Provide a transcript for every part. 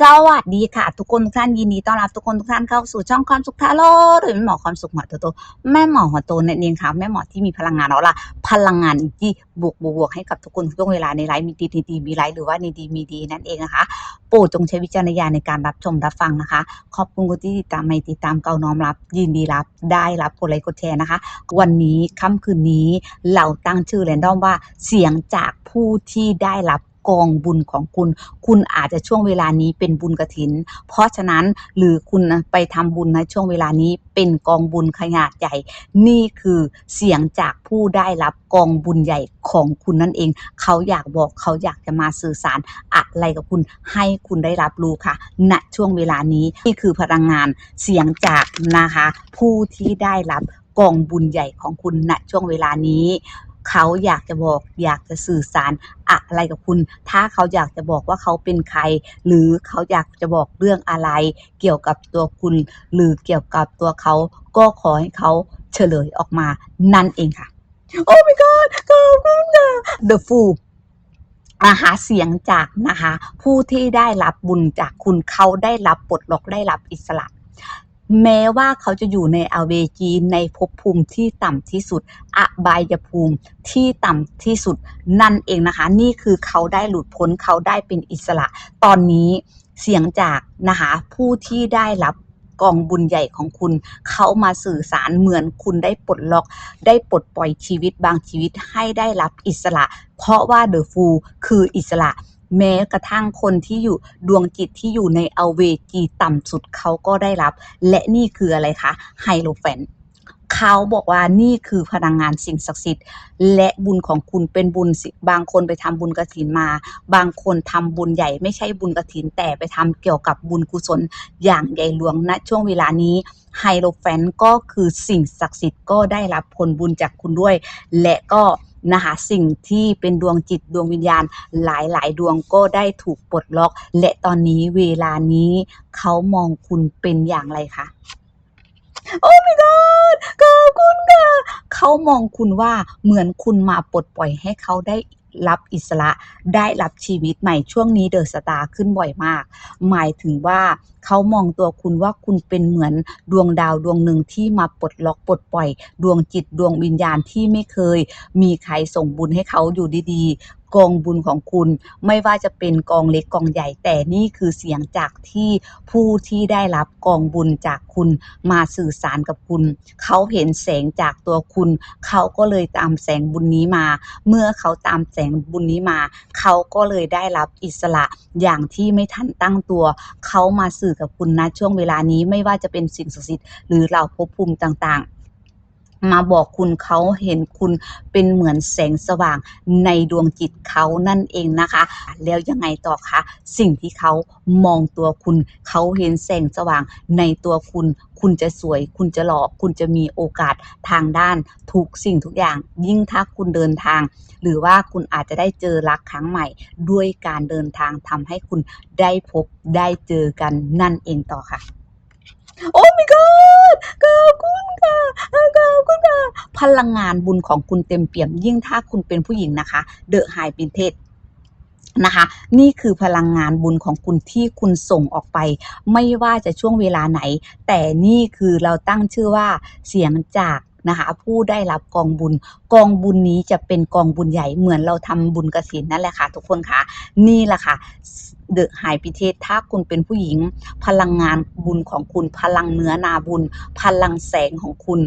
สวัสดีค่ะ ทุกคนทุกท่านยินดีต้อนรับทุกคนทุกท่านเข้าสู่ช่องความสุขทาโร่หรือแม่หมอความสุขหัวโตโตแม่หมอหัวโตนั่นเองค่ะแม่หมอที่มีพลังงานเอาล่ะพลังงานที่บวกบวกบวกให้กับทุกคนทุกเวลาในไลฟ์มีดีมีดีมีไลฟ์หรือว่าในดีมีดีนั่นเองนะคะโปรดจงใช้วิจารณญาณในการรับชมรับฟังนะคะ ขอบคุณคนที่ติดตามไม่ติดตามเก่าน้อมรับ ยินดีรับได้รับกดไลค์กดแชร์นะคะ วันนี้ค่ำคืนนี้เราตั้งชื่อแรนดอมว่าเสียงจากผู้ที่ได้รับ กองบุญของคุณ คุณอาจจะช่วงเวลานี้เป็นบุญกระถิน เพราะฉะนั้นหรือคุณไปทำบุญในช่วงเวลานี้เป็นกองบุญขนาดใหญ่ นี่คือเสียงจากผู้ได้รับกองบุญใหญ่ของคุณนั่นเอง เขาอยากบอกเขาอยากจะมาสื่อสารอะไรกับคุณให้คุณได้รับรู้ค่ะ ณช่วงเวลานี้นี่คือพลังงานเสียงจากนะคะ ผู้ที่ได้รับกองบุญใหญ่ของคุณณช่วงเวลานี้ เขาอยากจะบอกอยากจะสื่อสารอะไรกับคุณ ถ้าเขาอยากจะบอกว่าเขาเป็นใคร หรือเขาอยากจะบอกเรื่องอะไร เกี่ยวกับตัวคุณ หรือเกี่ยวกับตัวเขา ก็ขอให้เขาเฉลยออกมานั่นเองค่ะ โอ้ my god ขอบคุณค่ะ The Fool นะคะเสียงจากนะคะผู้ที่ได้รับบุญจากคุณเขาได้รับปลดล็อกได้รับอิสระ แม้ว่าเขาจะอยู่ในอเวจีในภพภูมิที่ต่ำที่สุด อบายภูมิที่ต่ำที่สุดนั่นเองนะคะ นี่คือเขาได้หลุดพ้นเขาได้เป็นอิสระ ตอนนี้เสียงจากนะคะผู้ที่ได้รับกองบุญใหญ่ของคุณ เขามาสื่อสารเหมือนคุณได้ปลดล็อก ได้ปลดปล่อยชีวิตบางชีวิตให้ได้รับอิสระ เพราะว่าเดอะฟูคืออิสระ แม้กระทั่งคนที่อยู่ดวงจิตที่อยู่ในอเวจีต่ำสุดเขาก็ได้รับ และนี่คืออะไรคะไฮโลแฟนเขาบอกว่านี่คือพลังงานสิ่งศักดิ์สิทธิ์ และบุญของคุณเป็นบุญบางคนไปทำบุญกระถินมา บางคนทำบุญใหญ่ไม่ใช่บุญกระถินแต่ไปทำเกี่ยวกับบุญกุศลอย่างใหญ่หลวงณช่วงเวลานี้ไฮโลแฟนก็คือสิ่งศักดิ์สิทธิ์ก็ได้รับผลบุญจากคุณด้วย และก็ นะคะสิ่งที่เป็นดวงจิตดวงวิญญาณหลายๆ ดวงก็ได้ถูกปลดล็อก และตอนนี้เวลานี้เขามองคุณเป็นอย่างไรคะโอ้ my god ขอบคุณค่ะ เขามองคุณว่าเหมือนคุณมาปลดปล่อยให้เขาได้ รับอิสระได้รับชีวิตใหม่ช่วงนี้เดอะสตาร์ขึ้นบ่อยมาก หมายถึงว่าเขามองตัวคุณว่าคุณเป็นเหมือนดวงดาวดวงหนึ่งที่มาปลดล็อกปลดปล่อย ดวงจิตดวงวิญญาณที่ไม่เคย มีใครส่งบุญให้เขาอยู่ดีๆกองบุญของคุณ ไม่ว่าจะเป็นกองเล็กกองใหญ่ แต่นี่คือเสียงจากที่ผู้ที่ได้รับกองบุญจากคุณมาสื่อสารกับคุณ เขาเห็นแสงจากตัวคุณ เขาก็เลยตามแสงบุญนี้มา เมื่อเขาตามแสงบุญนี้มา เขาก็เลยได้รับอิสระอย่างที่ไม่ทันตั้งตัว เขามาสื่อกับคุณนะช่วงเวลานี้ไม่ว่าจะเป็นสิ่งศักดิ์สิทธิ์หรือเหล่าภพภูมิต่างๆ มาบอกคุณเขาเห็นคุณเป็นเหมือนแสงสว่างในดวงจิตเขานั่นเองนะคะ แล้วยังไงต่อคะสิ่งที่เขามองตัวคุณเขาเห็นแสงสว่างในตัวคุณ คุณจะสวย คุณจะหล่อคุณจะมีโอกาสทางด้านทุกสิ่งทุกอย่าง ยิ่งถ้าคุณเดินทาง หรือว่าคุณอาจจะได้เจอรักครั้งใหม่ ด้วยการเดินทางทำให้คุณได้พบได้เจอกันนั่นเองต่อค่ะ โอ้ my god ขอบคุณค่ะขอบคุณค่ะ พลังงานบุญของคุณเต็มเปี่ยม ยิ่งถ้าคุณเป็นผู้หญิงนะคะ เดอะไฮเป็นเทศนะคะ นี่คือพลังงานบุญของคุณที่คุณส่งออกไป ไม่ว่าจะช่วงเวลาไหน แต่นี่คือเราตั้งชื่อว่าเสียงจาก นะคะผู้ได้รับกองบุญ กองบุญนี้จะเป็นกองบุญใหญ่เหมือนเราทำบุญกฐินนั่นแหละค่ะทุกคนค่ะนี่แหละค่ะเดอะไฮพิเทศถ้าคุณเป็นผู้หญิง พลังงานบุญของคุณ พลังเนื้อนาบุญ พลังแสงของคุณ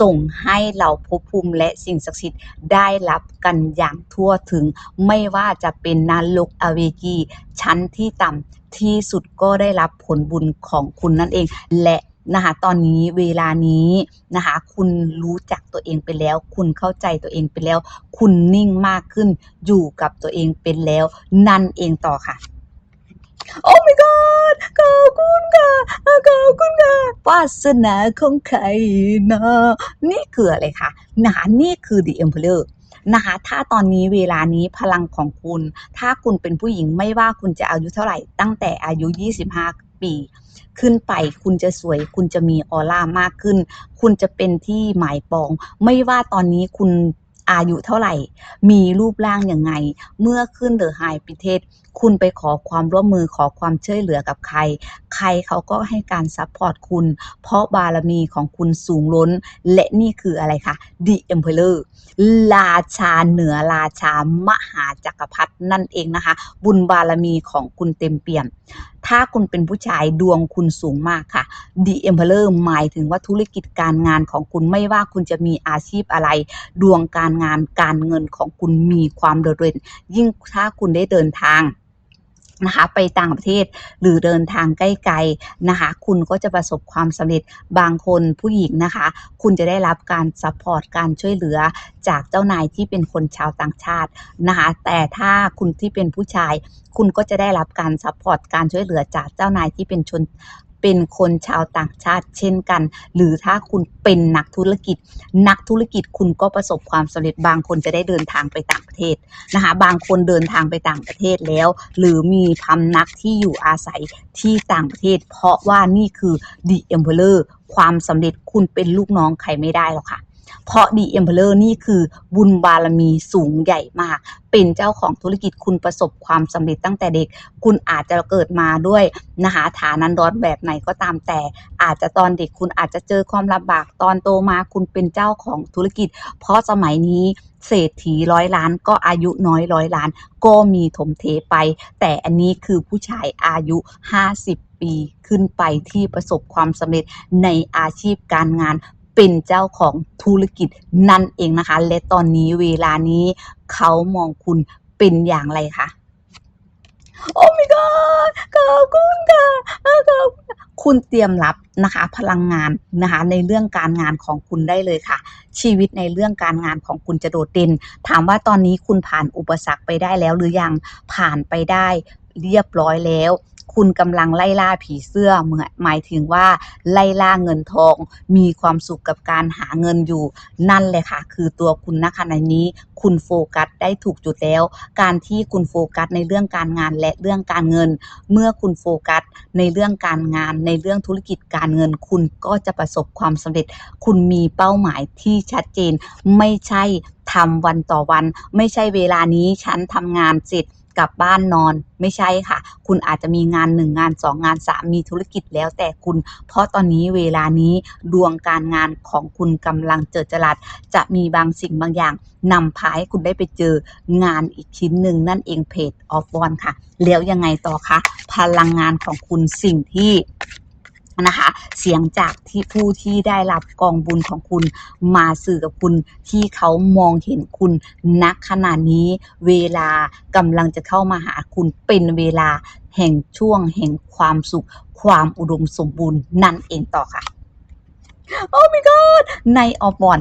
ส่งให้เราภพภูมิและสิ่งศักดิ์สิทธิ์ได้รับกันอย่างทั่วถึง ไม่ว่าจะเป็นนรกอเวจีชั้นที่ต่ำที่สุดก็ได้รับผลบุญของคุณนั่นเอง และ นะคะตอนนี้เวลานี้นะคะคุณรู้จักตัวเองไปแล้ว คุณเข้าใจตัวเองไปแล้ว คุณนิ่งมากขึ้นอยู่กับตัวเองเป็นแล้ว นั่นเองต่อค่ะโอ้ my god ขอบคุณค่ะขอบคุณค่ะวาสนาของใครนะนี่คืออะไรคะนะคะนี่คือ the emperor นะคะถ้าตอนนี้เวลานี้พลังของคุณ ถ้าคุณเป็นผู้หญิงไม่ว่าคุณจะอายุเท่าไหร่ ตั้งแต่อายุ 25 ปี ขึ้นไปคุณจะสวย คุณจะมีออร่ามากขึ้น คุณจะเป็นที่หมายปอง ไม่ว่าตอนนี้คุณอายุเท่าไหร่ มีรูปร่างยังไง เมื่อขึ้นเดอะไฮปิเทศ คุณไปขอความร่วมมือขอความช่วยเหลือกับใคร ใครเขาก็ให้การซัพพอร์ตคุณ เพราะบารมีของคุณสูงล้น และนี่คืออะไรคะ The Emperor ราชาเหนือราชามหาจักรพรรดินั่นเองนะคะ บุญบารมีของคุณเต็มเปี่ยม ถ้าคุณเป็นผู้ชายดวงคุณสูงมากค่ะ The Emperor หมายถึงว่าธุรกิจการงานของคุณไม่ว่าคุณจะมีอาชีพอะไร ดวงการงานการเงินของคุณมีความโดดเด่นยิ่งถ้าคุณได้เดินทาง นะคะไปต่างประเทศหรือเดินทางใกล้ๆนะคะ คุณก็จะประสบความสำเร็จบางคนผู้หญิงนะคะ คุณจะได้รับการซัพพอร์ตการช่วยเหลือจากเจ้านายที่เป็นคนชาวต่างชาตินะคะ แต่ถ้าคุณที่เป็นผู้ชาย คุณก็จะได้รับการซัพพอร์ตการช่วยเหลือจากเจ้านายที่เป็นชน เป็นคนชาวต่างชาติเช่นกัน หรือถ้าคุณเป็นนักธุรกิจ นักธุรกิจคุณก็ประสบความสำเร็จบางคนจะได้เดินทางไปต่างประเทศนะคะบางคนเดินทางไปต่างประเทศแล้ว หรือมีพำนักที่อยู่อาศัยที่ต่างประเทศ เพราะว่านี่คือ The Emperor ความสำเร็จคุณเป็นลูกน้องใครไม่ได้หรอกค่ะ เพราะ The Emperor นี่คือบุญบารมีสูงใหญ่มาก เป็นเจ้าของธุรกิจคุณประสบความสำเร็จตั้งแต่เด็ก คุณอาจจะเกิดมาด้วยนะคะฐานันดรแบบไหนก็ตามแต่ อาจจะตอนเด็กคุณอาจจะเจอความลำบากตอนโตมาคุณเป็นเจ้าของธุรกิจ เพราะสมัยนี้เศรษฐีร้อยล้านก็อายุน้อยร้อยล้าน ก็มีถมเทไป แต่อันนี้คือผู้ชายอายุ 50 ปีขึ้นไปที่ประสบความสำเร็จในอาชีพการงาน เป็นเจ้าของธุรกิจนั่นเองนะคะ และตอนนี้เวลานี้เขามองคุณเป็นอย่างไรคะโอ้ my god ขอบคุณค่ะขอบคุณคุณเตรียมรับนะคะ พลังงานนะคะ ในเรื่องการงานของคุณได้เลยค่ะ ชีวิตในเรื่องการงานของคุณจะโดดเด่น ถามว่าตอนนี้คุณผ่านอุปสรรคไปได้แล้วหรือยังผ่านไปได้เรียบร้อยแล้ว คุณกำลังไล่ล่าผีเสื้อเหมือนหมายถึงว่าไล่ล่าเงินทอง มีความสุขกับการหาเงินอยู่ นั่นเลยค่ะ คือตัวคุณณขณะนี้ คุณโฟกัสได้ถูกจุดแล้ว การที่คุณโฟกัสในเรื่องการงานและเรื่องการเงิน เมื่อคุณโฟกัสในเรื่องการงาน ในเรื่องธุรกิจการเงิน คุณก็จะประสบความสำเร็จ คุณมีเป้าหมายที่ชัดเจน ไม่ใช่ทำวันต่อวัน ไม่ใช่เวลานี้ฉันทำงานเสร็จ กลับบ้านนอนไม่ใช่ค่ะ คุณอาจจะมีงานหนึ่งงานสองงานสามมีธุรกิจแล้วแต่คุณ เพราะตอนนี้เวลานี้ดวงการงานของคุณกำลังเจิดจรัสจะมีบางสิ่งบางอย่างนำพาให้คุณได้ไปเจองานอีกชิ้นหนึ่งนั่นเองเพจออฟบอลค่ะ แล้วยังไงต่อคะพลังงานของคุณสิ่งที่ นะคะ เสียงจากที่ผู้ที่ได้รับกองบุญของคุณมาสื่อกับคุณที่เขามองเห็นคุณนักขณะนี้เวลากำลังจะเข้ามาหาคุณเป็นเวลาแห่งช่วงแห่งความสุข ความอุดมสมบูรณ์นั่นเองต่อค่ะโอ้ my god ในออบอน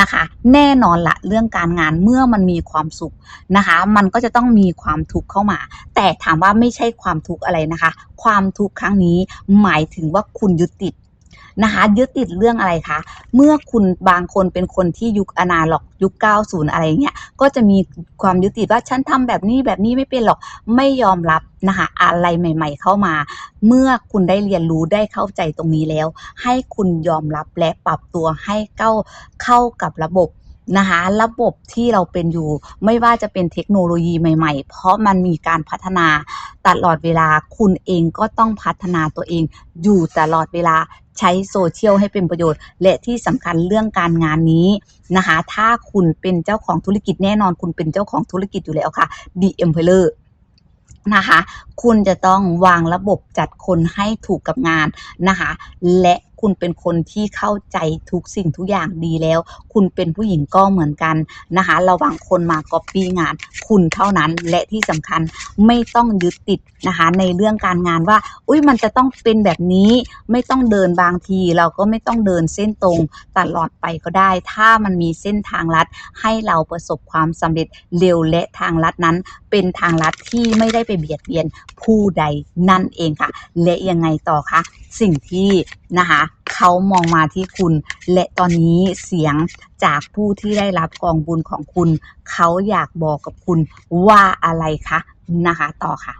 นะคะ แน่นอนละเรื่องการงานเมื่อมันมีความสุขนะคะ มันก็จะต้องมีความทุกข์เข้ามา แต่ถามว่าไม่ใช่ความทุกข์อะไรนะคะ ความทุกข์ครั้งนี้หมายถึงว่าคุณยึดติด นะคะยึดติดเรื่องอะไรคะเมื่อคุณบางคนเป็นคนที่ยุคอนาล็อกยุค 90 อะไรเงี้ยก็จะมีความยึดติดว่าฉันทำแบบนี้แบบนี้ไม่เป็นหรอกไม่ยอมรับนะคะอะไรใหม่ ๆ เข้ามา เมื่อคุณได้เรียนรู้ได้เข้าใจตรงนี้แล้ว ให้คุณยอมรับและปรับตัวให้เข้าเข้ากับระบบ นะคะระบบที่เราเป็นอยู่ไม่ว่าจะเป็นเทคโนโลยีใหม่ ๆ เพราะมันมีการพัฒนาตลอดเวลาคุณเองก็ต้องพัฒนาตัวเองอยู่ตลอดเวลาใช้โซเชียลให้เป็นประโยชน์ และที่สำคัญเรื่องการงานนี้นะคะ ถ้าคุณเป็นเจ้าของธุรกิจแน่นอนคุณเป็นเจ้าของธุรกิจอยู่แล้วค่ะ The Emperor นะคะ คุณจะต้องวางระบบจัดคนให้ถูกกับงานนะคะ และ คุณเป็นคนที่เข้าใจทุกสิ่งทุกอย่างดีแล้ว คุณเป็นผู้หญิงก็เหมือนกันนะคะระวังคนมาก๊อปปี้งาน คุณเท่านั้นและที่สำคัญไม่ต้องยึดติดนะคะในเรื่องการงานว่า อุ้ยมันจะต้องเป็นแบบนี้ไม่ต้องเดินบางที เราก็ไม่ต้องเดินเส้นตรงตลอดไปก็ได้ ถ้ามันมีเส้นทางลัดให้เราประสบความสำเร็จเร็วและทางลัดนั้น เป็นทางลัดที่ไม่ได้ไปเบียดเบียนผู้ใดนั่นเองค่ะ และยังไงต่อคะสิ่งที่นะคะเขามองมาที่คุณ และตอนนี้เสียงจากผู้ที่ได้รับกองบุญของคุณ เขาอยากบอกกับคุณว่าอะไรคะนะคะต่อค่ะ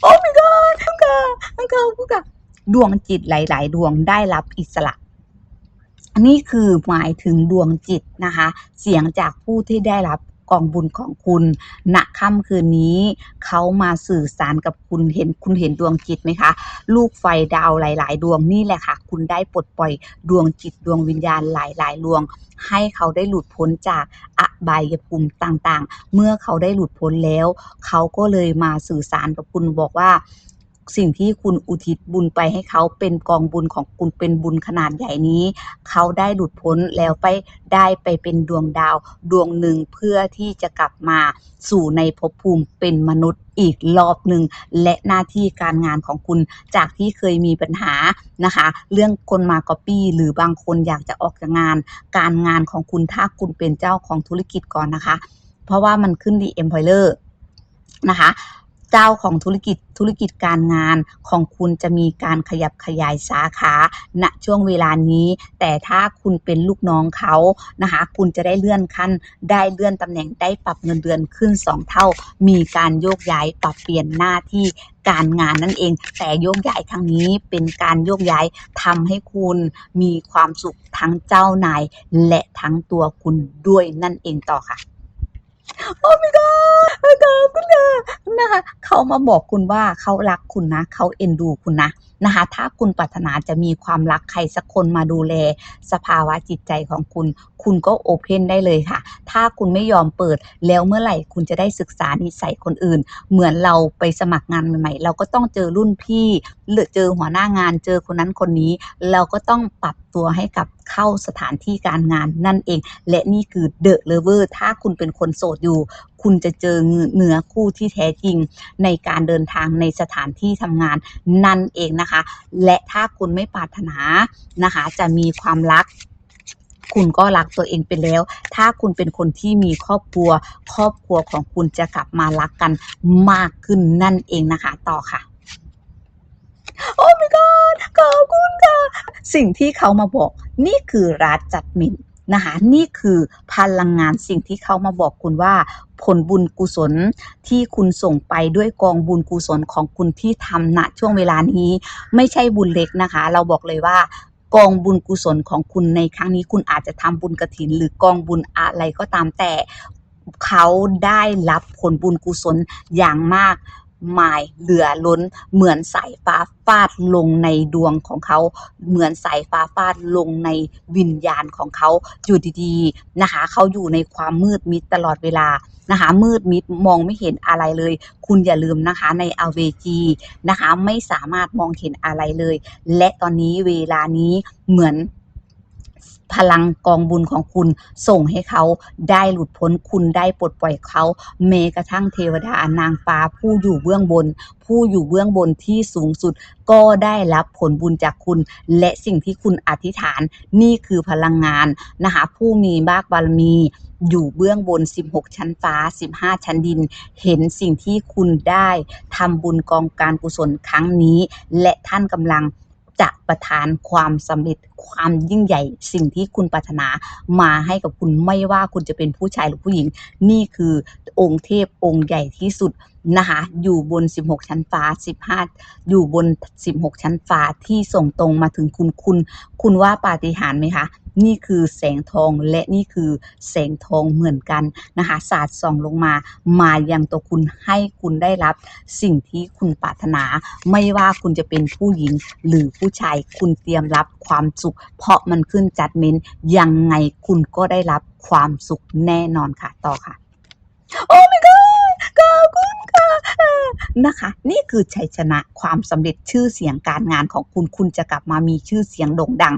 โอ้ my god อังกาอังกาอังกาดวงจิตหลาย ๆ ดวงได้รับอิสระนี่คือหมายถึงดวงจิตนะคะ เสียงจากผู้ที่ได้รับ กองบุญของคุณ ณค่ำคืนนี้เขามาสื่อสารกับคุณเห็นคุณเห็นดวงจิตไหมคะ ลูกไฟดาวหลาย ๆ ดวงนี่แหละค่ะ คุณได้ปลดปล่อยดวงจิตดวงวิญญาณหลาย ๆ ดวง ให้เขาได้หลุดพ้นจากอบายภูมิต่าง ๆ เมื่อเขาได้หลุดพ้นแล้ว เขาก็เลยมาสื่อสารกับคุณบอกว่า สิ่งที่คุณอุทิศบุญไปให้เขาเป็นกองบุญของคุณเป็นบุญขนาดใหญ่นี้ เขาได้หลุดพ้นแล้วไปได้ไปเป็นดวงดาวดวงหนึ่งเพื่อที่จะกลับมาสู่ในภพภูมิเป็นมนุษย์อีกรอบหนึ่งและหน้าที่การงานของคุณจากที่เคยมีปัญหานะคะ เรื่องคนมาก๊อบปี้หรือบางคนอยากจะออกจากงาน การงานของคุณถ้าคุณเป็นเจ้าของธุรกิจก่อนนะคะ เพราะว่ามันขึ้น The Empire นะคะ เจ้าของธุรกิจธุรกิจการงานของคุณจะมีการขยับขยายสาขาณช่วงเวลานี้ แต่ถ้าคุณเป็นลูกน้องเขานะคะคุณจะได้เลื่อนขั้น ได้เลื่อนตำแหน่งได้ปรับเงินเดือนขึ้น 2 เท่า มีการโยกย้ายปรับเปลี่ยนหน้าที่การงานนั่นเอง แต่โยกย้ายครั้งนี้เป็นการโยกย้ายทำให้คุณมีความสุขทั้งเจ้านายและทั้งตัวคุณด้วยนั่นเองต่อค่ะ โอ้ my god ขอบคุณค่ะนะคะเขามาบอกคุณว่าเขารักคุณนะ เขาเอ็นดูคุณนะ นะคะ ถ้าคุณปรารถนาจะมีความรักใครสักคนมาดูแล สภาวะจิตใจของคุณ คุณก็โอเพนได้เลยค่ะ ถ้าคุณไม่ยอมเปิดแล้วเมื่อไหร่คุณจะได้ศึกษานิสัยคนอื่น เหมือนเราไปสมัครงานใหม่ ๆ เราก็ต้องเจอรุ่นพี่หรือเจอหัวหน้างานเจอคนนั้นคนนี้ เราก็ต้องปรับตัวให้กับเข้าสถานที่การงานนั่นเอง และนี่คือ The Lover ถ้าคุณเป็นคนโสดอยู่ คุณจะเจอเนื้อคู่ที่แท้จริงในการเดินทางในสถานที่ทำงานนั่นเองนะคะ และถ้าคุณไม่ปรารถนานะคะ จะมีความรักคุณก็รักตัวเองไปแล้ว ถ้าคุณเป็นคนที่มีครอบครัว ครอบครัวของคุณจะกลับมารักกันมากขึ้นนั่นเองนะคะ ต่อค่ะ โอ้ my god ขอบคุณค่ะ สิ่งที่เขามาบอก นี่คือรัฐจัดมิน นะคะนี่คือพลังงานสิ่งที่เขามาบอกคุณว่า ผลบุญกุศลที่คุณส่งไปด้วยกองบุญกุศลของคุณที่ทำณช่วงเวลานี้ ไม่ใช่บุญเล็กนะคะ เราบอกเลยว่ากองบุญกุศลของคุณในครั้งนี้คุณอาจจะทำบุญกฐิน หรือกองบุญอะไรก็ตามแต่เขาได้รับผลบุญกุศลอย่างมาก มายเหลือล้น เหมือนสายฟ้าฟาดลงในดวงของเขา เหมือนสายฟ้าฟาดลงในวิญญาณของเขาอยู่ดีๆนะคะ เขาอยู่ในความมืดมิดตลอดเวลานะคะ มืดมิดมองไม่เห็นอะไรเลย คุณอย่าลืมนะคะในอเวจีนะคะ ไม่สามารถมองเห็นอะไรเลย และตอนนี้เวลานี้เหมือน พลังกองบุญของคุณส่งให้เขาได้หลุดพ้นคุณได้ปลดปล่อยเขาแม้กระทั่งเทวดานางฟ้าผู้อยู่เบื้องบน ผู้อยู่เบื้องบนที่สูงสุด ก็ได้รับผลบุญจากคุณ และสิ่งที่คุณอธิษฐานนี่คือพลังงานนะคะผู้มีมากบารมีอยู่เบื้องบน 16 ชั้นฟ้า 15 ชั้นดิน เห็นสิ่งที่คุณได้ทำบุญกองการกุศลครั้งนี้ และท่านกำลัง จะประทานความสำเร็จความยิ่งใหญ่สิ่งที่คุณปรารถนามาให้กับคุณไม่ว่าคุณจะเป็นผู้ชายหรือผู้หญิง นี่คือองค์เทพองค์ใหญ่ที่สุดนะคะอยู่บน 16 ชั้นฟ้า 15 อยู่บน 16 ชั้นฟ้าที่ส่งตรงมาถึงคุณคุณ คุณว่าปาฏิหาริย์ไหมคะ นี่คือแสงทองและนี่คือแสงทองเหมือนกันนะคะศาสาดส่องลงมา มายังตัวคุณให้คุณได้รับสิ่งที่คุณปรารถนา ไม่ว่าคุณจะเป็นผู้หญิงหรือผู้ชายคุณเตรียมรับความสุข เพราะมันขึ้นจัดเมนยังไงคุณก็ได้รับความสุขแน่นอนค่ะต่อค่ะโอ้ my god ขอบคุณค่ะนะคะ นี่คือชัยชนะความสำเร็จชื่อเสียงการงานของคุณคุณจะกลับมามีชื่อเสียงโด่งดัง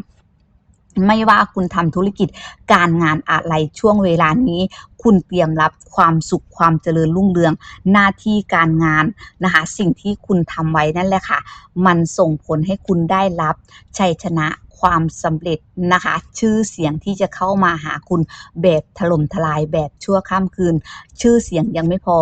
ไม่ว่าคุณทำธุรกิจการงานอะไรช่วงเวลานี้ คุณเตรียมรับความสุขความเจริญรุ่งเรือง หน้าที่การงานนะคะสิ่งที่คุณทำไว้นั่นแหละค่ะ มันส่งผลให้คุณได้รับชัยชนะความสำเร็จนะคะ ชื่อเสียงที่จะเข้ามาหาคุณแบบถล่มทลายแบบชั่วข้ามคืน ชื่อเสียงยังไม่พอ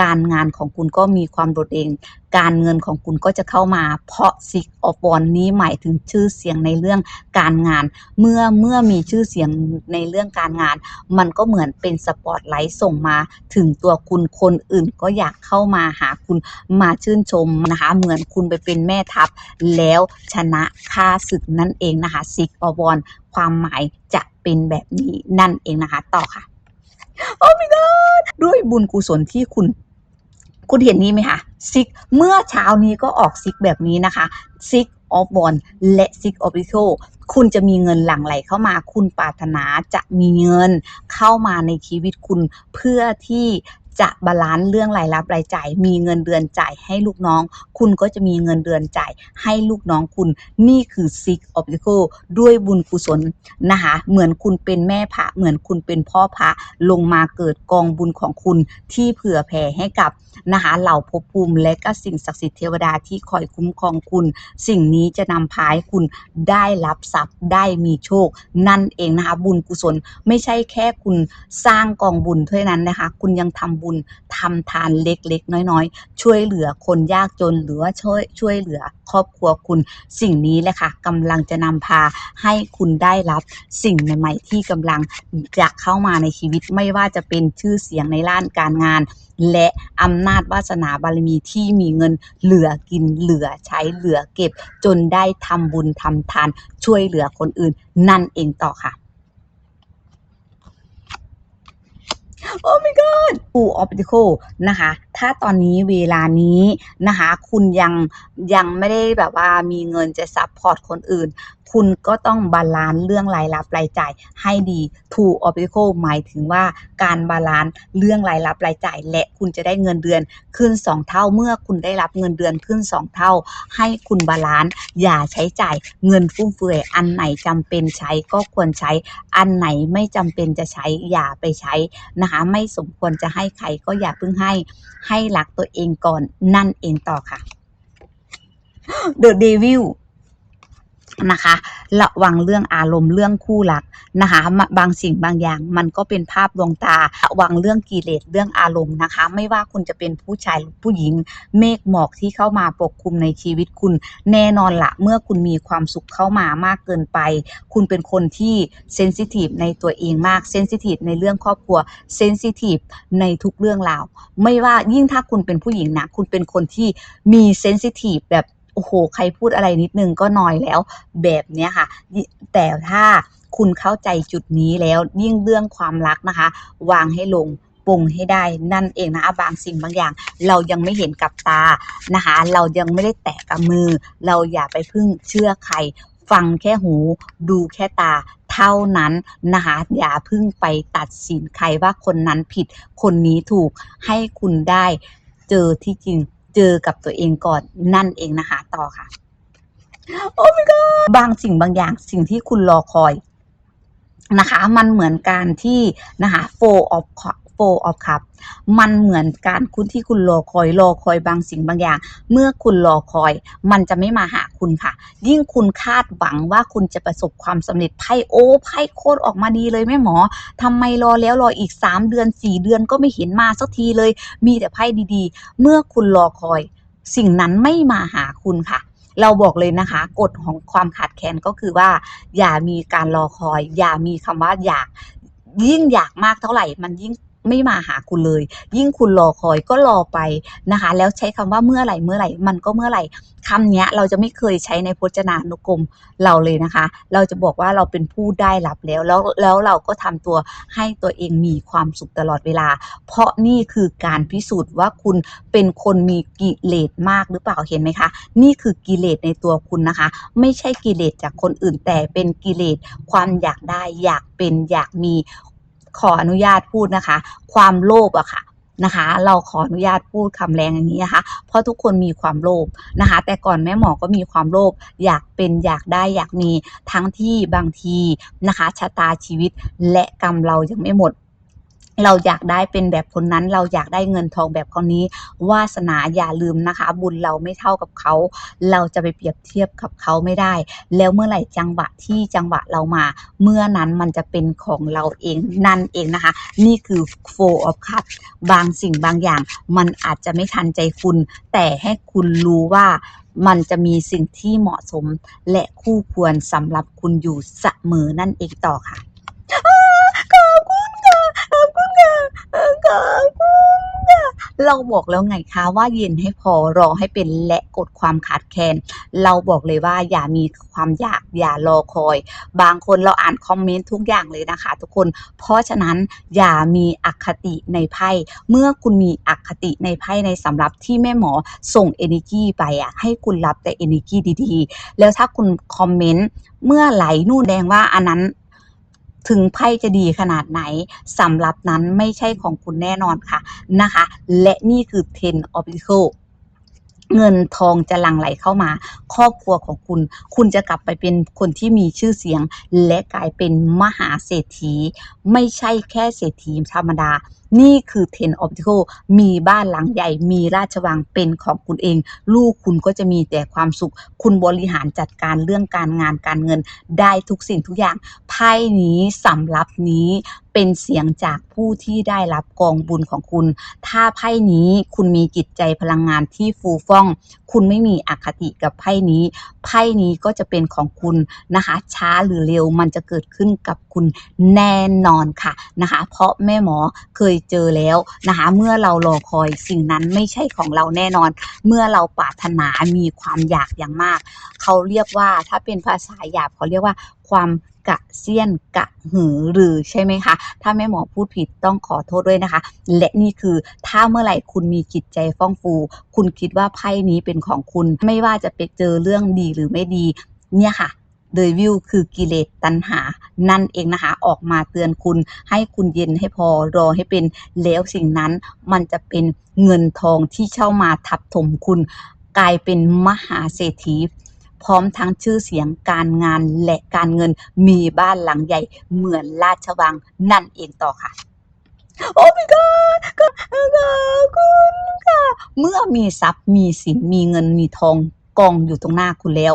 การงานของคุณก็มีความโดดเด่นการเงินของคุณก็จะเข้ามา เพราะ Six of Wands นี้หมายถึงชื่อเสียงในเรื่องการงาน เมื่อเมื่อมีชื่อเสียงในเรื่องการงาน มันก็เหมือนเป็นสปอตไลท์ส่งมา ถึงตัวคุณคนอื่นก็อยากเข้ามาหาคุณมาชื่นชมนะคะเหมือนคุณไปเป็นแม่ทัพ แล้วชนะค่าศึกนั่นเองนะคะ Six of Wands ความหมายจะเป็นแบบนี้นั่นเองนะคะ ต่อค่ะ โอ้ my god ด้วยบุญกุศลที่คุณ คุณเห็นนี้ไหมคะซิกเมื่อเช้านี้ก็ออกซิกแบบนี้นะคะซิกออฟบอลและซิกออฟริโชคุณจะมีเงินหลั่งไหลเข้ามา คุณปรารถนาจะมีเงินเข้ามาในชีวิตคุณเพื่อที่ จะบาลานซ์เรื่องรายรับรายจ่าย มีเงินเดือนจ่ายให้ลูกน้อง คุณก็จะมีเงินเดือนจ่ายให้ลูกน้องคุณ นี่คือ Six of p e n t a c l e ด้วยบุญกุศลนะคะเหมือนคุณเป็นแม่พระเหมือนคุณเป็นพ่อพระลงมาเกิดกองบุญของคุณที่เผื่อแผ่ให้กับนะคะเหล่าภพภูมิและก็สิ่งศักดิ์สิทธิ์เทวดาที่คอยคุ้มครองคุณ สิ่งนี้จะนำพาให้คุณได้รับทรัพย์ได้มีโชค นั่นเองนะคะบุญกุศลไม่ใช่แค่คุณสร้างกองบุญเท่านั้นนะคะ คุณยังทำบุญทำทานเล็กๆ น้อยๆ ช่วยเหลือคนยากจนหรือว่าช่วยช่วยเหลือครอบครัวคุณ สิ่งนี้แหละค่ะกำลังจะนำพาให้คุณได้รับสิ่งใหม่ๆที่กำลังจะเข้ามาในชีวิตไม่ว่าจะเป็นชื่อเสียงในด้านการงาน และอำนาจวาสนาบารมีที่มีเงินเหลือกินเหลือใช้เหลือเก็บ จนได้ทำบุญทำทานช่วยเหลือคนอื่นนั่นเองต่อค่ะ โอ้ my god ปูออปติโคนะคะ ถ้าตอนนี้เวลานี้นะคะ คุณยังยังไม่ได้แบบว่ามีเงินจะซัพพอร์ตคนอื่น คุณก็ต้องบาลานซ์เรื่องรายรับรายจ่ายให้ดี to o p t i c a l หมายถึงว่าการบาลานซ์เรื่องรายรับรายจ่าย และคุณจะได้เงินเดือนขึ้น 2 เท่าเมื่อคุณได้รับเงินเดือนขึ้น 2 เท่า ให้คุณบาลานซ์อย่าใช้จ่ายเงินฟุ่มเฟือยอันไหนจำเป็นใช้ก็ควรใช้อันไหนไม่จำเป็นจะใช้อย่าไปใช้นะคะไม่สมควรจะให้ใครก็อย่าเพิ่งให้ให้รักตัวเองก่อนนั่นเองต่อค่ะ The Devil นะคะ ระวังเรื่องอารมณ์เรื่องคู่รักนะคะ บางสิ่งบางอย่างมันก็เป็นภาพดวงตา ระวังเรื่องกิเลสเรื่องอารมณ์นะคะ ไม่ว่าคุณจะเป็นผู้ชายหรือผู้หญิง เมฆหมอกที่เข้ามาปกคลุมในชีวิตคุณ แน่นอนละเมื่อคุณมีความสุขเข้ามามากเกินไป คุณเป็นคนที่เซนซิทีฟในตัวเองมากเซนซิทีฟในเรื่องครอบครัวเซนซิทีฟในทุกเรื่องราว ไม่ว่ายิ่งถ้าคุณเป็นผู้หญิงนะคุณเป็นคนที่มีเซนซิทีฟแบบ อ้โห ใครพูดอะไรนิดนึงก็นอยแล้วแบบเนี้ยค่ะ แต่ถ้าคุณเข้าใจจุดนี้แล้วยิ่งเรื่องความรักนะคะ วางให้ลงปรุงให้ได้นั่นเองนะคะบางสิ่งบางอย่าง เรายังไม่เห็นกับตานะคะ เรายังไม่ได้แตะกับมือ เราอย่าไปพึ่งเชื่อใคร ฟังแค่หูดูแค่ตาเท่านั้นนะคะอย่าพึ่งไปตัดสินใครว่าคนนั้นผิดคนนี้ถูกให้คุณได้เจอที่จริง เจอกับตัวเองก่อนนั่นเองนะคะ ต่อค่ะ โอ้ my god บางสิ่งบางอย่างสิ่งที่คุณรอคอยนะคะ มันเหมือนการที่นะคะ four of four of cup มันเหมือนการคุณที่คุณรอคอยรอคอยบางสิ่งบางอย่าง เมื่อคุณรอคอย มันจะไม่มาหาคุณค่ะ ยิ่งคุณคาดหวังว่าคุณจะประสบความสำเร็จไพ่โอ้ไพ่โคตรออกมาดีเลยแม่หมอทำไมรอแล้วรออีก 3 เดือน 4 เดือนก็ไม่เห็นมาสักทีเลย มีแต่ไพ่ดีๆ เมื่อคุณรอคอย สิ่งนั้นไม่มาหาคุณค่ะเราบอกเลยนะคะกฎของความขาดแคลนก็คือว่า อย่ามีการรอคอย อย่ามีคำว่าอยาก ยิ่งอยากมากเท่าไหร่ มันยิ่ง ไม่มาหาคุณเลย ยิ่งคุณรอคอยก็รอไปนะคะ แล้วใช้คำว่าเมื่อไหร่เมื่อไหร่มันก็เมื่อไหร่คำนี้เราจะไม่เคยใช้ในพจนานุกรมเราเลยนะคะ เราจะบอกว่าเราเป็นผู้ได้รับแล้วแล้วแล้วเราก็ทำตัวให้ตัวเองมีความสุขตลอดเวลา เพราะนี่คือการพิสูจน์ว่าคุณเป็นคนมีกิเลสมากหรือเปล่าเห็นไหมคะ นี่คือกิเลสในตัวคุณนะคะ ไม่ใช่กิเลสจากคนอื่นแต่เป็นกิเลสความอยากได้อยากเป็นอยากมี ขออนุญาตพูดนะคะ ความโลภอะค่ะนะคะ เราขออนุญาตพูดคำแรงอย่างนี้นะคะ เพราะทุกคนมีความโลภนะคะ แต่ก่อนแม่หมอก็มีความโลภอยากเป็นอยากได้อยากมีทั้งที่บางทีนะคะชะตาชีวิตและกรรมเรายังไม่หมด เราอยากได้เป็นแบบคนนั้น เราอยากได้เงินทองแบบคนนี้ วาสนาอย่าลืมนะคะ บุญเราไม่เท่ากับเขา เราจะไปเปรียบเทียบกับเขาไม่ได้ แล้วเมื่อไหร่จังหวะที่จังหวะเรามา เมื่อนั้นมันจะเป็นของเราเองนั่นเองนะคะ นี่คือ four of cups บางสิ่งบางอย่าง มันอาจจะไม่ทันใจคุณ แต่ให้คุณรู้ว่ามันจะมีสิ่งที่เหมาะสมและคู่ควรสำหรับคุณอยู่เสมอนั่นเองต่อค่ะ ขอบคุณค่ะขอบคุณค่ะเออ ขอบคุณค่ะเราบอกแล้วไงคะว่าเย็นให้พอรอให้เป็นและกดความขาดแคลนเราบอกเลยว่าอย่ามีความอยากอย่ารอคอย บางคนเราอ่านคอมเมนต์ทุกอย่างเลยนะคะ ทุกคน เพราะฉะนั้นอย่ามีอคติในไพ่เมื่อคุณมีอคติในไพ่ในสำหรับที่แม่หมอส่ง energy ไปอะให้คุณรับแต่ energy ดีๆ แล้วถ้าคุณคอมเมนต์เมื่อไหลนู่นแดงว่าอันนั้น ถึงไพ่จะดีขนาดไหนสำหรับนั้นไม่ใช่ของคุณแน่นอนค่ะนะคะ และนี่คือ ten obstacle เงินทองจะหลั่งไหลเข้ามา ครอบครัวของคุณ คุณจะกลับไปเป็นคนที่มีชื่อเสียง และกลายเป็นมหาเศรษฐี ไม่ใช่แค่เศรษฐีธรรมดา นี่คือ Ten of Pentacles มีบ้านหลังใหญ่ มีราชวังเป็นของคุณเอง ลูกคุณก็จะมีแต่ความสุข คุณบริหารจัดการเรื่องการงานการเงิน ได้ทุกสิ่งทุกอย่างไพ่นี้สำหรับนี้เป็นเสียงจากผู้ที่ได้รับกองบุญของคุณ ถ้าไพ่นี้คุณมีจิตใจพลังงานที่ฟูฟ่อง คุณไม่มีอคติกับไพ่นี้ ไพ่นี้ก็จะเป็นของคุณนะคะ ช้าหรือเร็วมันจะเกิดขึ้นกับคุณแน่นอนค่ะนะคะ เพราะแม่หมอเคยเจอแล้วนะคะเมื่อเรารอคอยสิ่งนั้นไม่ใช่ของเราแน่นอน เมื่อเราปรารถนามีความอยากอย่างมาก เขาเรียกว่าถ้าเป็นภาษาหยาบเขาเรียกว่าความกะเซียนกะหือหรือใช่ไหมคะ ถ้าแม่หมอพูดผิดต้องขอโทษด้วยนะคะ และนี่คือถ้าเมื่อไหร่คุณมีจิตใจฟ่องฟู คุณคิดว่าไพ่นี้เป็นของคุณ ไม่ว่าจะไปเจอเรื่องดีหรือไม่ดี เนี่ยค่ะ เดวิลคือกิเลสตัณหา นั่นเองนะคะ ออกมาเตือนคุณ ให้คุณเย็นให้พอรอให้เป็นแล้วสิ่งนั้นมันจะเป็นเงินทองที่เข้ามาทับถมคุณ กลายเป็นมหาเศรษฐีพร้อมทั้งชื่อเสียงการงานและการเงินมีบ้านหลังใหญ่เหมือนราชวังนั่นเองต่อค่ะ โอ้ my god ขอคุณค่ะ เมื่อมีทรัพย์มีสินมีเงินมีทองกองอยู่ตรงหน้าคุณแล้ว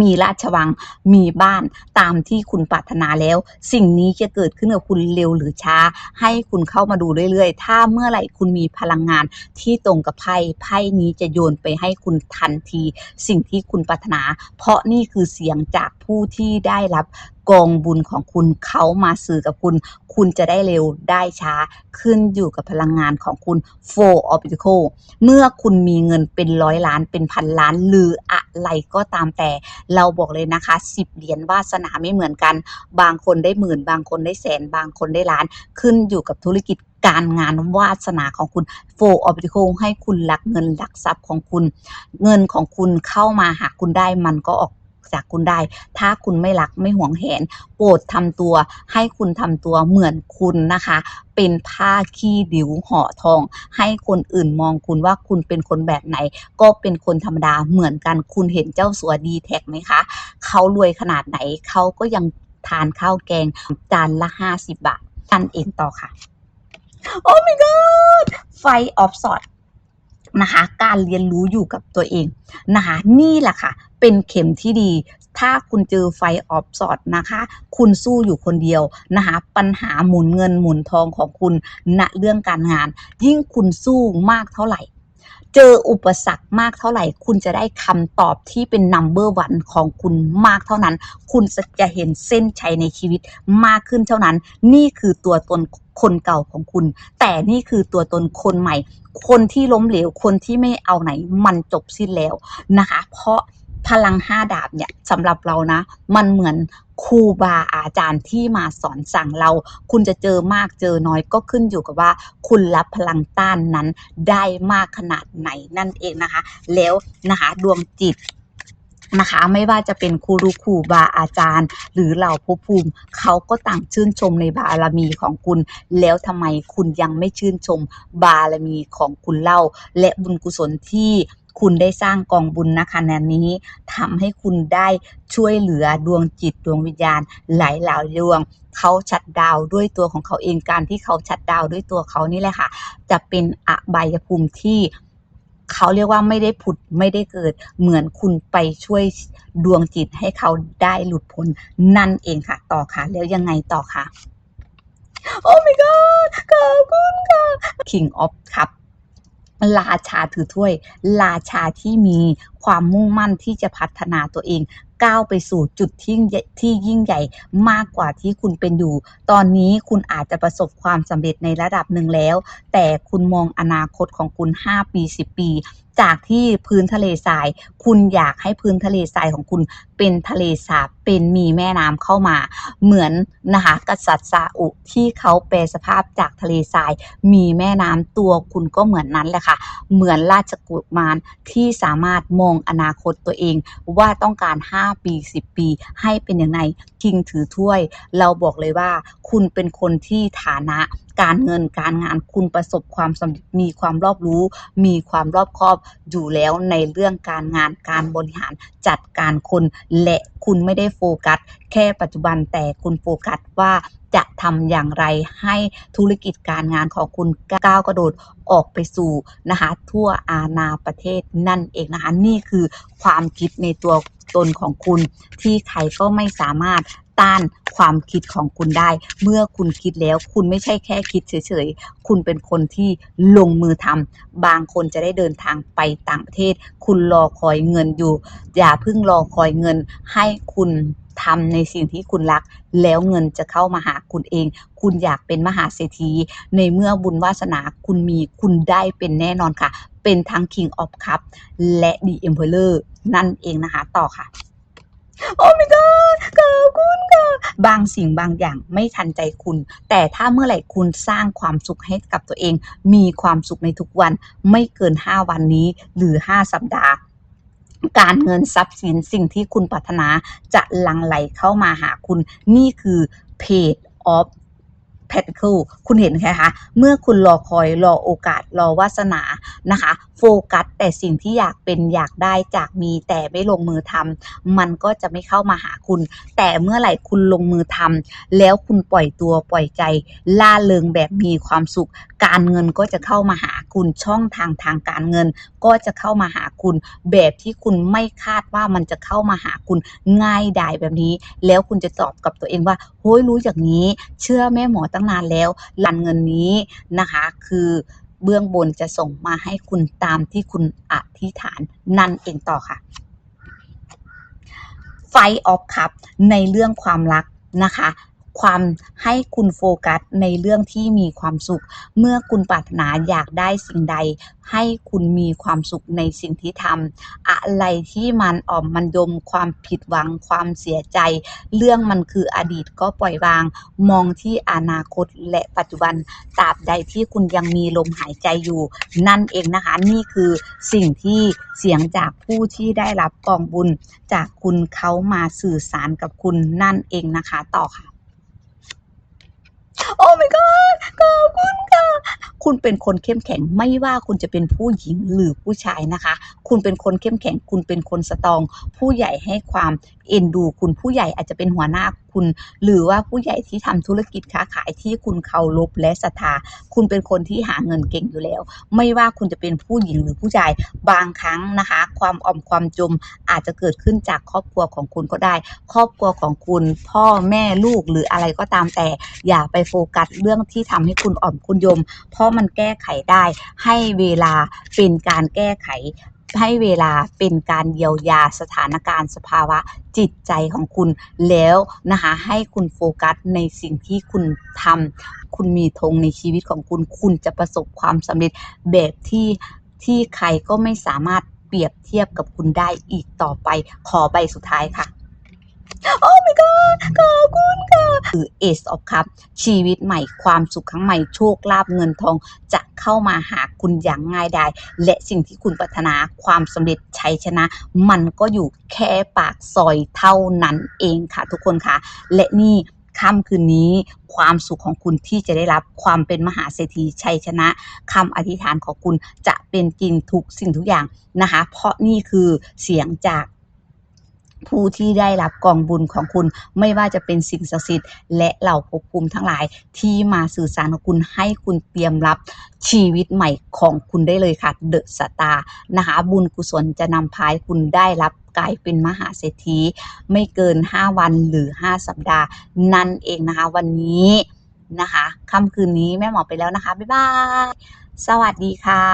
มีราชวัง มีบ้านตามที่คุณปรารถนาแล้ว สิ่งนี้จะเกิดขึ้นกับคุณเร็วหรือช้า ให้คุณเข้ามาดูเรื่อยๆ ถ้าเมื่อไหร่คุณมีพลังงานที่ตรงกับไพ่ไพ่นี้จะโยนไปให้คุณทันที สิ่งที่คุณปรารถนา เพราะนี่คือเสียงจากผู้ที่ได้รับกองบุญของคุณเขามาสื่อกับคุณ คุณจะได้เร็วได้ช้า ขึ้นอยู่กับพลังงานของคุณ Four of Pentacles เมื่อคุณมีเงินเป็นร้อยล้านเป็นพันล้าน หรืออะ ไรก็ตามแต่เราบอกเลยนะคะ 10 เหรียญวาสนาไม่เหมือนกัน บางคนได้หมื่น บางคนได้แสน บางคนได้ล้าน ขึ้นอยู่กับธุรกิจการงานวาสนาของคุณโฟออปติคให้คุณหลักเงินหลักทรัพย์ของคุณ เงินของคุณเข้ามาหากคุณได้มันก็ออก จากคุณได้ ถ้าคุณไม่รักไม่หวงแหน โปรดทำตัว ให้คุณทำตัวเหมือนคุณนะคะ เป็นผ้าขี้ดิวห่อทอง ให้คนอื่นมองคุณว่าคุณเป็นคนแบบไหน ก็เป็นคนธรรมดาเหมือนกัน คุณเห็นเจ้าสัวดีแท็กไหมคะ เขารวยขนาดไหน เขาก็ยังทานข้าวแกงจานละ 50 บาทกันเองต่อค่ะ โอ้ my god ไฟออฟสอด นะคะ การเรียนรู้อยู่กับตัวเองนะคะ นี่แหละค่ะ เป็นเข็มที่ดี ถ้าคุณเจอไฟออฟสอดนะคะ คุณสู้อยู่คนเดียวนะคะ ปัญหาหมุนเงินหมุนทองของคุณณเรื่องการงาน ยิ่งคุณสู้มากเท่าไหร่เจออุปสรรคมากเท่าไหร่ คุณจะได้คำตอบที่เป็น number one ของคุณมากเท่านั้น คุณจะเห็นเส้นชัยในชีวิตมากขึ้นเท่านั้น นี่คือตัวตน คนเก่าของคุณ แต่นี่คือตัวตนคนใหม่ คนที่ล้มเหลวคนที่ไม่เอาไหนมันจบสิ้นแล้วนะคะ เพราะพลังห้าดาบเนี่ยสำหรับเรานะ มันเหมือนครูบาอาจารย์ที่มาสอนสั่งเรา คุณจะเจอมากเจอน้อยก็ขึ้นอยู่กับว่า คุณรับพลังต้านนั้นได้มากขนาดไหนนั่นเองนะคะ แล้วนะคะดวงจิต นะคะ ไม่ว่าจะเป็นครูรูครูบาอาจารย์ หรือเหล่าภพภูมิเขาก็ต่างชื่นชมในบารมีของคุณ แล้วทำไมคุณยังไม่ชื่นชมบารมีของคุณเล่า และบุญกุศลที่คุณได้สร้างกองบุญนะคะแนนนี้ถ้าำให้คุณได้ช่วยเหลือดวงจิตดวงวิญญาณหลายหลายดวงเขาชัดดาวด้วยตัวของเขาเองการที่เขาชัดดาวด้วยตัวเขานี่แหละค่ะ จะเป็นอบายภูมิที่ เขาเรียกว่าไม่ได้ผุดไม่ได้เกิด เหมือนคุณไปช่วยดวงจิตให้เขาได้หลุดพ้นนั่นเองค่ะ ต่อค่ะ แล้วยังไงต่อค่ะ โอ้ my god ขอบคุณค่ะ King of Cup ราชาถือถ้วย ราชาที่มีความมุ่งมั่นที่จะพัฒนาตัวเอง ก้าวไปสู่จุดที่ยิ่งใหญ่ที่ยิ่งใหญ่มากกว่าที่คุณเป็นอยู่ ตอนนี้คุณอาจจะประสบความสำเร็จในระดับหนึ่งแล้ว แต่คุณมองอนาคตของคุณ 5 ปี 10 ปี จากที่พื้นทะเลทราย คุณอยากให้พื้นทะเลทรายของคุณเป็นทะเลสาบเป็นมีแม่น้ำเข้ามา เหมือนนะคะกษัตริย์ซาอุที่เขาแปลสภาพจากทะเลทราย มีแม่น้ำตัวคุณก็เหมือนนั้นแหละค่ะ เหมือนราชกุมารที่สามารถมองอนาคตตัวเอง ว่าต้องการ 5 ปี 10 ปี ให้เป็นยังไงคิงถือถ้วย เราบอกเลยว่า คุณเป็นคนที่ฐานะ การเงินการงานคุณประสบความสำเร็จมีความรอบรู้ มีความรอบคอบอยู่แล้วในเรื่องการงานการบริหารจัดการคนและคุณไม่ได้โฟกัส แค่ปัจจุบันแต่คุณโฟกัสว่าจะทำอย่างไรให้ธุรกิจการงานของคุณก้าวกระโดดออกไปสู่นะคะทั่วอาณาประเทศนั่นเองนะคะนี่คือความคิดในตัวตนของคุณที่ใครก็ไม่สามารถ ต้านความคิดของคุณได้ เมื่อคุณคิดแล้ว คุณไม่ใช่แค่คิดเฉยๆ คุณเป็นคนที่ลงมือทำบางคนจะได้เดินทางไปต่างประเทศ คุณรอคอยเงินอยู่ อย่าเพิ่งรอคอยเงินให้คุณทำในสิ่งที่คุณรัก แล้วเงินจะเข้ามาหาคุณเอง คุณอยากเป็นมหาเศรษฐี ในเมื่อบุญวาสนาคุณมีคุณได้เป็นแน่นอนค่ะ เป็นทั้ง King of Cup และ The Emperor นั่นเองนะคะ ต่อค่ะ โอ้ไม่ก็ขอบคุณค่ะบางสิ่งบางอย่างไม่ทันใจคุณ แต่ถ้าเมื่อไหร่คุณสร้างความสุขให้กับตัวเอง มีความสุขในทุกวันไม่เกิน 5 วันนี้หรือ 5 สัปดาห์การเงินทรัพย์สินสิ่งที่คุณปรารถนาจะลังไหลเข้ามาหาคุณ นี่คือ Page of Pentacle คุณเห็นไหมคะ เมื่อคุณรอคอยรอโอกาสรอวาสนานะคะ โฟกัสแต่สิ่งที่อยากเป็นอยากได้จากมีแต่ไม่ลงมือทำมันก็จะไม่เข้ามาหาคุณ แต่เมื่อไหร่คุณลงมือทำแล้วคุณปล่อยตัวปล่อยใจล่าเริงแบบมีความสุข การเงินก็จะเข้ามาหาคุณช่องทางทางการเงิน ก็จะเข้ามาหาคุณ แบบที่คุณไม่คาดว่ามันจะเข้ามาหาคุณง่ายดายแบบนี้ แล้วคุณจะตอบกับตัวเองว่าโฮ้ยรู้อย่างนี้ เชื่อแม่หมอตั้งนานแล้วลันเงินนี้นะคะ คือเบื้องบนจะส่งมาให้คุณตามที่คุณอธิษฐานนั่นเองต่อค่ะไฟออฟคัพในเรื่องความรักนะคะ ความให้คุณโฟกัสในเรื่องที่มีความสุข เมื่อคุณปรารถนาอยากได้สิ่งใด ให้คุณมีความสุขในสิ่งที่ทำอะไรที่มันออมมันยมความผิดหวังความเสียใจ เรื่องมันคืออดีตก็ปล่อยวาง มองที่อนาคตและปัจจุบันตราบใดที่คุณยังมีลมหายใจอยู่ นั่นเองนะคะนี่คือสิ่งที่เสียงจากผู้ที่ได้รับกองบุญ จากคุณเขามาสื่อสารกับคุณนั่นเองนะคะต่อค่ะ โอ้ my god ขอบคุณค่ะ คุณเป็นคนเข้มแข็งไม่ว่าคุณจะเป็นผู้หญิงหรือผู้ชายนะคะ คุณเป็นคนเข้มแข็ง คุณเป็นคนสตอง ผู้ใหญ่ให้ความเอ็นดู คุณผู้ใหญ่อาจจะเป็นหัวหน้าคุณ หรือว่าผู้ใหญ่ที่ทำธุรกิจค้าขายที่คุณเคารพและศรัทธา คุณเป็นคนที่หาเงินเก่งอยู่แล้ว ไม่ว่าคุณจะเป็นผู้หญิงหรือผู้ชาย บางครั้งนะคะ ความอ่อมความจมอาจจะเกิดขึ้นจากครอบครัวของคุณก็ได้ ครอบครัวของคุณพ่อแม่ลูกหรืออะไรก็ตามแต่ อย่าไปโฟกัสเรื่องที่ทำให้คุณอ่อมคุณยม เพราะมันแก้ไขได้ ให้เวลาเป็นการแก้ไข ให้เวลาเป็นการเยียวยาสถานการณ์สภาวะจิตใจของคุณแล้วนะคะให้คุณโฟกัสในสิ่งที่คุณทำคุณมีธงในชีวิตของคุณคุณจะประสบความสำเร็จแบบที่ที่ใครก็ไม่สามารถเปรียบเทียบกับคุณได้อีกต่อไปขอใบสุดท้ายค่ะ โอ้ my god ขอบคุณค่ะ คือ Ace of Cup ชีวิตใหม่ความสุขครั้งใหม่โชคลาภเงินทอง จะเข้ามาหาคุณอย่างง่ายดายและสิ่งที่คุณปรารถนาความสำเร็จชัยชนะ มันก็อยู่แค่ปากซอยเท่านั้นเองค่ะทุกคนค่ะ และนี่ค่ำคืนนี้ความสุขของคุณที่จะได้รับความเป็นมหาเศรษฐีชัยชนะคำอธิษฐานของคุณจะเป็นจริงทุกสิ่งทุกอย่างนะคะ เพราะนี่คือเสียงจาก ผู้ที่ได้รับกองบุญของคุณไม่ว่าจะเป็นสิ่งศักดิ์สิทธิ์และเหล่าภพภูมิทั้งหลาย ที่มาสื่อสารกับคุณให้คุณเตรียมรับชีวิตใหม่ของคุณได้เลยค่ะเดอะสตาร์นะคะบุญกุศลจะนำพาให้คุณได้รับกลายเป็นมหาเศรษฐีไม่เกิน 5 วันหรือ 5 สัปดาห์ นั่นเองนะคะ วันนี้นะคะค่ำคืนนี้แม่หมอไปแล้วนะคะ บ๊ายบาย สวัสดีค่ะ